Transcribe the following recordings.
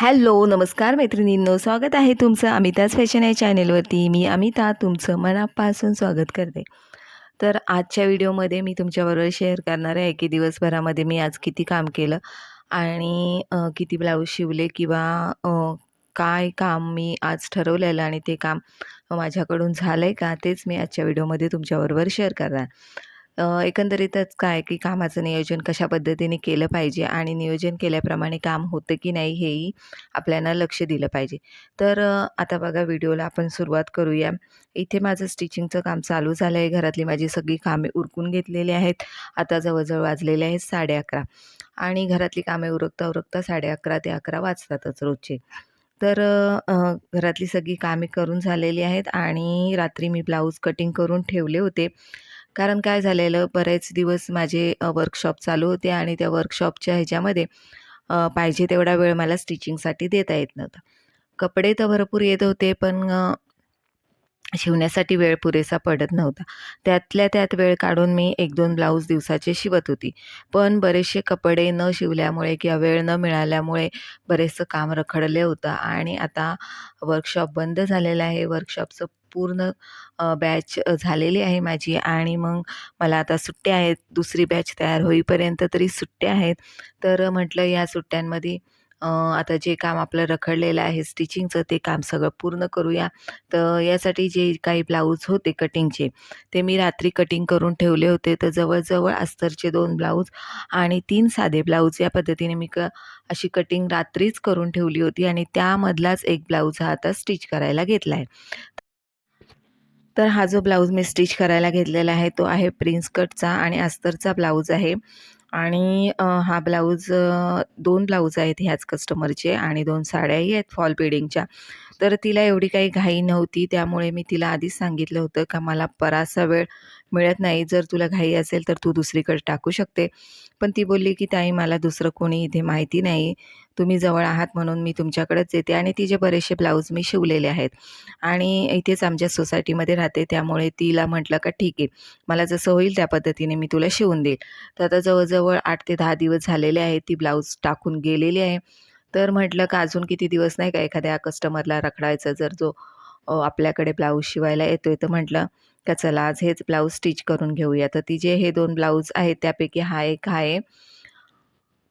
Hello नमस्कार मैत्रिणींनो. स्वागत आहे तुमचं अमिताज फॅशन या चॅनेलवरती. मी अमिता तुमचं मनापासून स्वागत करते. तर आजच्या व्हिडिओमध्ये मी तुमच्याबरोबर शेअर करणार आहे की दिवसभरामध्ये मी आज किती काम केलं आणि किती ब्लाऊज शिवले किंवा काय काम मी आज ठरवलेलं आणि ते काम माझ्याकडून झालं आहे का तेच मी आजच्या व्हिडिओमध्ये तुमच्याबरोबर शेअर करणार. एकंदरीतच काय की कामाचं नियोजन कशा पद्धतीने केलं पाहिजे आणि नियोजन केल्याप्रमाणे काम होतं की नाही हेही आपल्याला लक्ष दिलं पाहिजे. तर आता बघा व्हिडिओला आपण सुरुवात करूया. इथे माझं स्टिचिंगचं काम चालू झालं आहे घरातली माझी सगळी कामे उरकून घेतलेली आहेत. आता जवळजवळ वाजलेले आहेत साडे अकरा. आणि घरातली कामे उरकता उरकता साडे अकरा ते अकरा वाजतातच रोजचे. तर घरातली सगळी कामे करून झालेली आहेत आणि रात्री मी ब्लाऊज कटिंग करून ठेवले होते. कारण काय झालेलं बरेच दिवस माझे वर्कशॉप चालू होते आणि त्या वर्कशॉपच्या ह्याच्यामध्ये पाहिजे तेवढा वेळ मला स्टिचिंगसाठी देता येत नव्हता. कपडे तर भरपूर येत होते पण शिवण्यासाठी वेळ पुरेसा पडत नव्हता. त्यातल्या त्यात वेळ काढून मी एक दोन ब्लाऊज दिवसाचे शिवत होती. पण बरेचसे कपडे न शिवल्यामुळे किंवा वेळ न मिळाल्यामुळे बरेचसं काम रखडलं होतं आणि आता वर्कशॉप बंद झालेलं आहे. वर्कशॉपचं पूर्ण बॅच झालेली आहे माझी आणि मग मला आता सुट्ट्या आहेत. दुसरी बॅच तयार होईपर्यंत तरी सुट्ट्या आहेत. तर म्हटलं या सुट्ट्यांमध्ये आता जे काम आपलं रखडलेलं आहे स्टिचिंगचं ते काम सगळं पूर्ण करूया. तर यासाठी जे काही ब्लाऊज होते कटिंगचे ते मी रात्री कटिंग करून ठेवले होते. तर जवळजवळ अस्तरचे दोन ब्लाऊज आणि तीन साधे ब्लाऊज या पद्धतीने मी क अशी कटिंग रात्रीच करून ठेवली होती आणि त्यामधलाच एक ब्लाऊज हा आता स्टिच करायला घेतला आहे तर हा जो ब्लाऊज मी स्टिच करायला घेतलेला आहे तो आहे प्रिन्स कटचा आणि अस्तरचा ब्लाऊज आहे. आणि हा ब्लाऊज दोन ब्लाऊज आहेत ह्याच कस्टमरचे आणि दोन साड्याही आहेत फॉल बिडिंगच्या तर तिला एवढी काही घाई नव्हती त्यामुळे मी तिला आधीच सांगितलं होतं का मला बराचसा वेळ मिळत नाही जर तुला घाई असेल तर तू दुसरीकडे टाकू शकते. पण ती बोलली की ताई मला दुसरं कोणी इथे माहिती नाही तुम्ही जवळ आहात म्हणून मी तुमच्याकडेच येते आणि तिचे बरेचसे ब्लाऊज मी शिवलेले आहेत. आणि इथेच आमच्या सोसायटीमध्ये राहते त्यामुळे तिला म्हटलं का ठीक आहे मला जसं होईल त्या पद्धतीने मी तुला शिवून देईल. तर आता जवळजवळ आठ ते दहा दिवस झालेले आहेत ती ब्लाऊज टाकून गेलेली आहे. तर म्हटलं का अजून किती दिवस नाही का एखाद्या कस्टमरला रखडायचं जर जो आपल्याकडे ब्लाऊज शिवायला येतोय तर म्हटलं का चला आज हेच ब्लाऊज स्टिच करून घेऊया. तर तिचे हे दोन ब्लाऊज आहेत त्यापैकी हा एक आहे.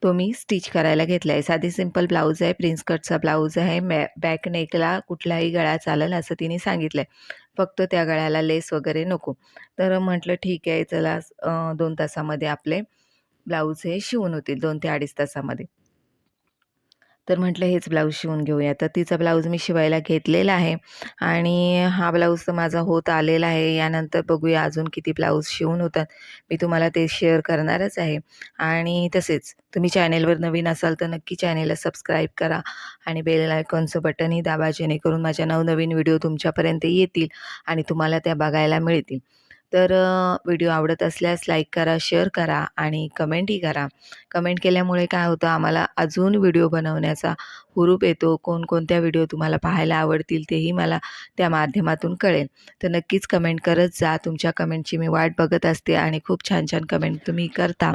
तो मी स्टिच करायला घेतला आहे साधी सिंपल ब्लाऊज आहे प्रिन्स कटचा ब्लाऊज आहे मॅ बॅक नेकला कुठलाही गळा चालेल असं तिने सांगितलं आहे फक्त त्या गळ्याला लेस वगैरे नको. तर म्हटलं ठीक आहे चला दोन तासामध्ये आपले ब्लाऊज हे शिवून होतील दोन ते अडीच तासामध्ये. तर म्हटलं हेच ब्लाऊज शिवून घेऊया. तर तिचा ब्लाऊज मी शिवायला घेतलेला आहे आणि हा ब्लाऊज तर माझा होत आलेला आहे. यानंतर बघूया अजून किती ब्लाऊज शिवून होतात. मी तुम्हाला ते शेअर करणारच आहे. आणि तसेच तुम्ही चॅनेलवर नवीन असाल तर नक्की चॅनेलला सबस्क्राईब करा आणि बेल आयकॉनचं बटनही दाबा जेणेकरून माझ्या नवनवीन व्हिडिओ तुमच्यापर्यंत येतील आणि तुम्हाला त्या बघायला मिळतील. तर व्हिडिओ आवडत असल्यास लाईक करा शेअर करा आणि कमेंटही करा. कमेंट केल्यामुळे काय होतं आम्हाला अजून व्हिडिओ बनवण्याचा हुरूप येतो. कोणकोणत्या व्हिडिओ तुम्हाला पाहायला आवडतील तेही मला त्या माध्यमातून कळेल. तर नक्कीच कमेंट करत जा. तुमच्या कमेंटची मी वाट बघत असते आणि खूप छान छान कमेंट तुम्ही करता.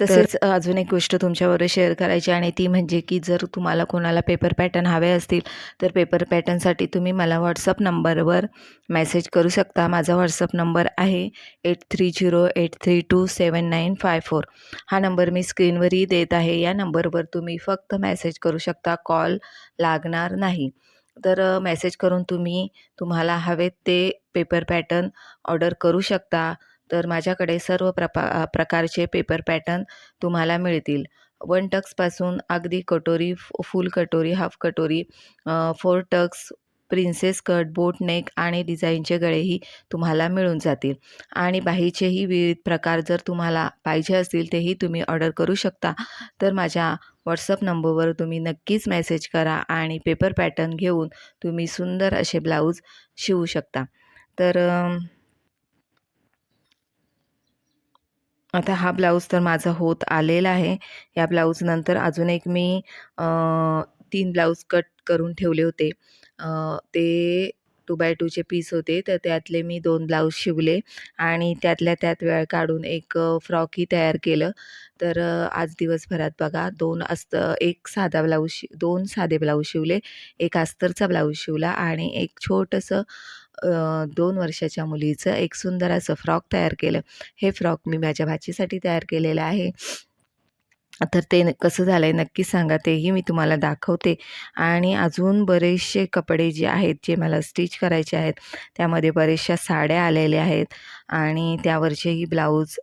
तसेच अजून एक गोष्ट तुमच्याबरोबर शेअर करायची आणि ती म्हणजे की जर तुम्हाला कोणाला पेपर पॅटर्न हवे असतील तर पेपर पॅटर्नसाठी तुम्ही मला व्हॉट्सअप नंबरवर मेसेज करू शकता. माझा व्हॉट्सअप नंबर आहे eight three zero eight three two seven nine five four हा नंबर मी स्क्रीनवरही देत आहे. या नंबरवर तुम्ही फक्त मेसेज करू शकता. कॉल लागणार नाही. तर मेसेज करून तुम्ही तुम्हाला हवेत ते पेपर पॅटर्न ऑर्डर करू शकता. तर माझ्याकडे सर्व प्रपा प्रकारचे पेपर पॅटर्न तुम्हाला मिळतील. वन टक्सपासून अगदी कटोरी फुल कटोरी हाफ कटोरी four tucks princess cut boat neck आणि डिझाईनचे गळेही तुम्हाला मिळून जातील. आणि बाहीचेही विविध प्रकार जर तुम्हाला पाहिजे असतील तेही तुम्ही ऑर्डर करू शकता. तर माझ्या व्हॉट्सअप नंबरवर तुम्ही नक्कीच मेसेज करा आणि पेपर पॅटर्न घेऊन तुम्ही सुंदर असे ब्लाऊज शिवू शकता. तर आता हा ब्लाऊज तर माझा होत आलेला आहे. या ब्लाऊजनंतर अजून एक मी तीन ब्लाऊज कट करून ठेवले होते. ते टू बाय टूचे पीस होते. तर त्यातले मी दोन ब्लाऊज शिवले आणि त्यातल्या त्यात वेळ काढून एक फ्रॉकही तयार केलं. तर आज दिवसभरात बघा दोन अस्त एक साधा ब्लाऊज शि दोन साधे ब्लाऊज शिवले एक अस्तरचा ब्लाऊज शिवला आणि एक छोटंसं दोन वर्षाच्या मुलीचं एक सुंदर असं फ्रॉक तयार केलं. हे फ्रॉक मी माझ्या भाचीसाठी तयार केलेलं आहे. तर ते न कसं झालं आहे नक्की सांगा तेही मी तुम्हाला दाखवते. आणि अजून बरेचसे कपडे जे आहेत जे मला स्टिच करायचे आहेत त्यामध्ये बऱ्याचशा साड्या आलेल्या आहेत आणि त्यावरचेही ब्लाऊज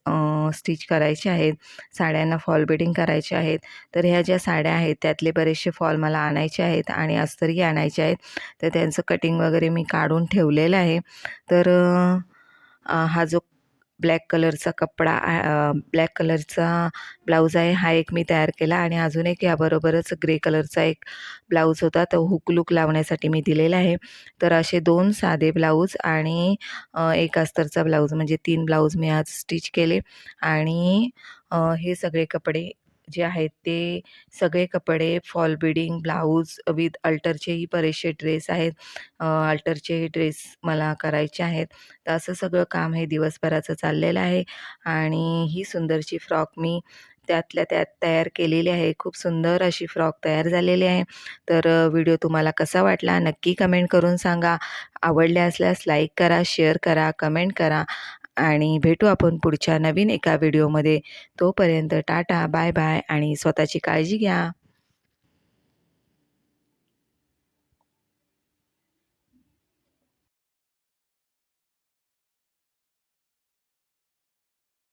स्टिच करायचे आहेत. साड्यांना फॉल बिडिंग करायचे आहेत. तर ह्या ज्या साड्या आहेत त्यातले बरेचसे फॉल मला आणायचे आहेत आणि अस्तरही आणायचे आहेत. तर त्यांचं कटिंग वगैरे मी काढून ठेवलेलं आहे. तर हा जो ब्लॅक कलरचा कपडा ब्लॅक कलरचा ब्लाऊज आहे. हा एक मी तयार केला आणि अजून एक याबरोबरच ग्रे कलरचा एक ब्लाऊज होता. तो हुक लुक लावण्यासाठी मी दिलेला आहे. तर असे दोन साधे ब्लाऊज आणि एक अस्तरचा ब्लाऊज म्हणजे तीन ब्लाऊज मी आज स्टिच केले. आणि हे सगळे कपडे जे आहेत ते सगळे कपडे फॉल बिडिंग ब्लाऊज विथ अल्टरचेही बरेचसे ड्रेस आहेत. अल्टरचे ड्रेस मला करायचे आहेत. तर असं सगळं काम हे दिवसभराचं चाललेलं आहे. आणि ही सुंदरची फ्रॉक मी त्यातल्या त्यात तयार केलेली आहे. खूप सुंदर अशी फ्रॉक तयार झालेली आहे. तर व्हिडिओ तुम्हाला कसा वाटला नक्की कमेंट करून सांगा. आवडल्या असल्यास लाईक करा शेअर करा कमेंट करा. आणि भेटू आपण पुढच्या नवीन एका व्हिडिओमध्ये. तोपर्यंत टाटा बाय बाय आणि स्वतःची काळजी घ्या.